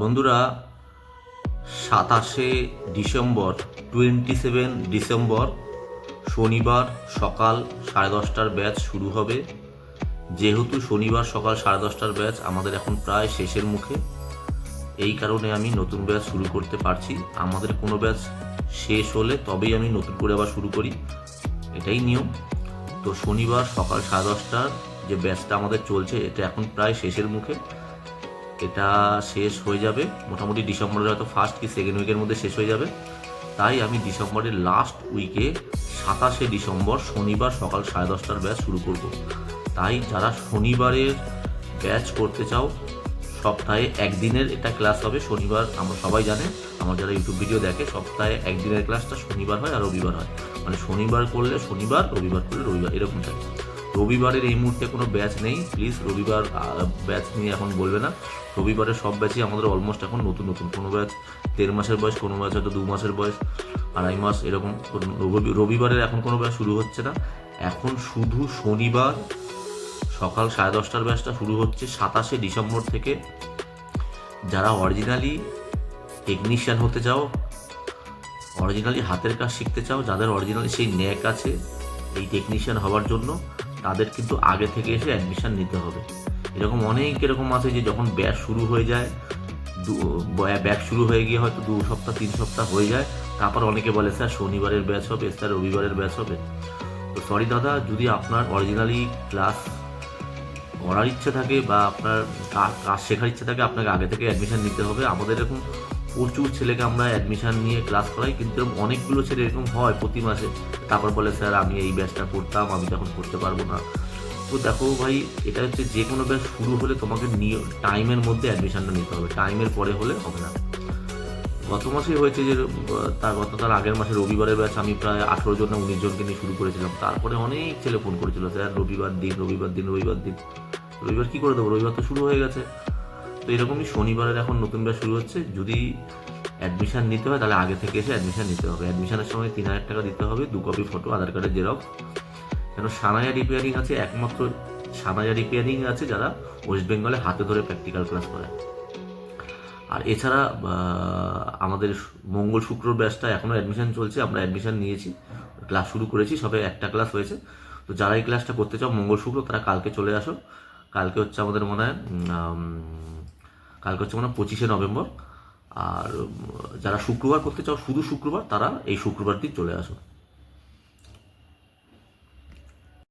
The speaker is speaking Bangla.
বন্ধুরা, সাতাশে ডিসেম্বর টোয়েন্টি সেভেন ডিসেম্বর, শনিবার সকাল সাড়ে দশটার ব্যাচ শুরু হবে। যেহেতু শনিবার সকাল সাড়ে দশটার ব্যাচ আমাদের এখন প্রায় শেষের মুখে, এই কারণে আমি নতুন ব্যাচ শুরু করতে পারছি। আমাদের কোনো ব্যাচ শেষ হলে তবেই আমি নতুন করে আবার শুরু করি। এটাই নিয়ম। তো শনিবার সকাল সাড়ে দশটার যে ব্যাচটা আমাদের চলছে, এটা এখন প্রায় শেষের মুখে। এটা শেষ হয়ে যাবে। মোটামুটি ডিসেম্বরের হয়তো ফার্স্ট কি সেকেন্ড উইকের মধ্যে শেষ হয়ে যাবে। তাই আমি ডিসেম্বরের লাস্ট উইকে সাতাশে ডিসেম্বর শনিবার সকাল সাড়ে দশটার ব্যাচ শুরু করব। তাই যারা শনিবারের ব্যাচ করতে চাও, সপ্তাহে একদিনের এটা ক্লাস হবে। শনিবার আমরা সবাই জানে, আমার যারা ইউটিউব ভিডিও দেখে, সপ্তাহে একদিনের ক্লাসটা শনিবার হয় আর রবিবার হয়। মানে শনিবার করলে শনিবার, রবিবার করলে রবিবার এরকম থাকে রবিবারের এই মুহূর্তে কোনো ব্যাচ নেই। প্লিজ রবিবার ব্যাচ নিয়ে এখন বলবে না। রবিবারের সব ব্যাচই আমাদের অলমোস্ট এখন নতুন নতুন। কোনো ব্যাচ দেড় মাসের বয়স, কোনো ব্যাচ হয়তো দু মাসের বয়স, আড়াই মাস, এরকম। রবি- রবিবারের এখন কোনো ব্যাচ শুরু হচ্ছে না। এখন শুধু শনিবার সকাল সাড়ে দশটার ব্যাচটা শুরু হচ্ছে সাতাশে ডিসেম্বর থেকে। যারা অরিজিনালি টেকনিশিয়ান হতে চাও অরিজিনালি হাতের কাজ শিখতে চাও, যাদের অরিজিনালি সেই ন্যাক আছে, এই টেকনিশিয়ান হওয়ার জন্য তাদের কিন্তু আগে থেকে এসে অ্যাডমিশন নিতে হবে। এরকম অনেক এরকম আছে যে যখন ব্যাচ শুরু হয়ে যায় ব্যাচ শুরু হয়ে গিয়ে হয়তো দু সপ্তাহ, তিন সপ্তাহ হয়ে যায়, তারপর অনেকে বলে, স্যার, শনিবারের ব্যাচ হবে, স্যার, রবিবারের ব্যাচ হবে। তো সরি দাদা, যদি আপনার অরিজিনালি ক্লাস করার ইচ্ছে থাকে বা আপনার কাজ শেখার ইচ্ছে থাকে, আপনাকে আগে থেকে অ্যাডমিশন নিতে হবে। আমাদের এরকম প্রচুর ছেলেকে আমরা অ্যাডমিশান নিয়ে ক্লাস করাই, কিন্তু অনেকগুলো ছেলে এরকম হয় প্রতি মাসে। তারপর বলে, স্যার, আমি এই ব্যাচটা করতাম, আমি তখন করতে পারব না। তো দেখো ভাই, এটা হচ্ছে যে কোনো ব্যাচ শুরু হলে তোমাকে টাইমের মধ্যে অ্যাডমিশনটা নিতে হবে। টাইমের পরে হলে হবে না। গত মাসে হয়েছে যে তার গত, তার আগের মাসে রবিবারের ব্যাচ আমি প্রায় আঠেরো জন না উনিশ জনকে নিয়ে শুরু করেছিলাম। তারপরে অনেক ছেলে ফোন করেছিল, স্যার, রবিবার দিন রবিবার দিন রবিবার দিন। রবিবার কি করে দেবো? রবিবার তো শুরু হয়ে গেছে। তো এরকমই শনিবারের এখন নতুন ব্যাচ শুরু হচ্ছে। যদি অ্যাডমিশান নিতে হয়, তাহলে আগে থেকে এসে অ্যাডমিশান নিতে হবে। অ্যাডমিশানের সময় তিন হাজার টাকা দিতে হবে, দু কপি ফটো আধার কার্ডের জেরক্স কেন সানায়া রিপেয়ারিং আছে, একমাত্র সানায়া রিপেয়ারিং আছে যারা ওয়েস্ট বেঙ্গলে হাতে ধরে প্র্যাকটিক্যাল ক্লাস করে। আর এছাড়া আমাদের মঙ্গল শুক্র ব্যাচটা এখনও অ্যাডমিশান চলছে, আমরা অ্যাডমিশন নিয়েছি ক্লাস শুরু করেছি, সবে একটা ক্লাস হয়েছে। তো যারা এই ক্লাসটা করতে চাও, মঙ্গল শুক্র, তারা কালকে চলে আসো। কালকে হচ্ছে আমাদের মনে হয় কালকে হচ্ছে মনে পঁচিশে নভেম্বর। আর যারা শুক্রবার করতে চাও, শুধু শুক্রবার, তারা এই শুক্রবার দিন চলে আসো।